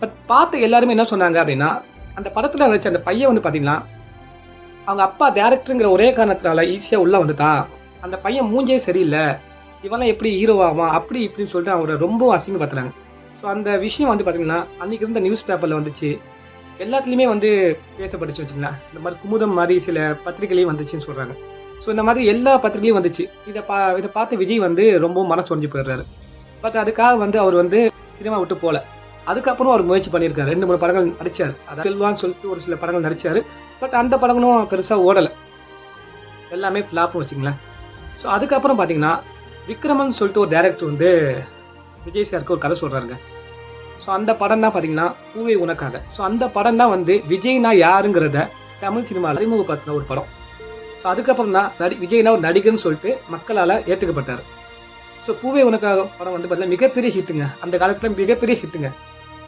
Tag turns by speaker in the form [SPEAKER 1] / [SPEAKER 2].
[SPEAKER 1] But பார்த்து எல்லாருமே என்ன சொன்னாங்க அப்படின்னா அந்த படத்தில் வச்ச அந்த பையன் வந்து பார்த்தீங்கன்னா அவங்க அப்பா டேரக்டருங்கிற ஒரே காரணத்தினால ஈஸியாக உள்ள வந்துட்டான். அந்த பையன் மூஞ்சே சரியில்லை. இவெல்லாம் எப்படி ஹீரோ ஆவான்? அப்படி இப்படின்னு சொல்லிட்டு அவரை ரொம்ப அசிங்கப்படுத்துறாங்க. ஸோ அந்த விஷயம் வந்து பார்த்தீங்கன்னா அன்றைக்கி இருந்த நியூஸ் பேப்பரில் வந்துச்சு. எல்லாத்துலேயுமே வந்து பேசப்பட்டுச்சு வச்சுக்கலாம் இந்த மாதிரி குமுதம் மாதிரி சில பத்திரிகைலையும் வந்துச்சுன்னு சொல்கிறாங்க ஸோ இந்த மாதிரி எல்லா பத்திரிகையும் வந்துச்சு. இதை பா இதை பார்த்து விஜய் வந்து ரொம்ப மனசு ஒழிஞ்சு போயிடுறாரு. பட் அதுக்காக வந்து அவர் வந்து சினிமா விட்டு போகல. அதுக்கப்புறம் அவர் முயற்சி பண்ணியிருக்காரு. ரெண்டு மூணு படங்கள் நடிச்சார். அதாவது செல்வான்னு சொல்லிட்டு ஒரு சில படங்கள் நடிச்சார். பட் அந்த படங்களும் பெருசாக ஓடலை. எல்லாமே ஃபிளாப்னு வச்சுங்களேன் ஸோ அதுக்கப்புறம் பார்த்தீங்கன்னா விக்ரமன் சொல்லிட்டு ஒரு டேரக்டர் வந்து விஜய் சாருக்கு ஒரு கதை சொல்கிறாருங்க ஸோ அந்த படம் தான் பார்த்தீங்கன்னா பூவை உனக்காக. ஸோ அந்த படம் தான் வந்து விஜய்னா யாருங்கிறத தமிழ் சினிமாவில் அறிமுகப்படுத்தின ஒரு படம். ஸோ அதுக்கப்புறம் தான் நடி விஜய்னா ஒரு நடிகர்னு சொல்லிட்டு மக்களால் ஏற்றுக்கப்பட்டார். ஸோ பூவை உனக்காக படம் வந்து பார்த்தீங்கன்னா மிகப்பெரிய ஹிட்டுங்க அந்த காலத்தில் மிகப்பெரிய ஹிட்டுங்க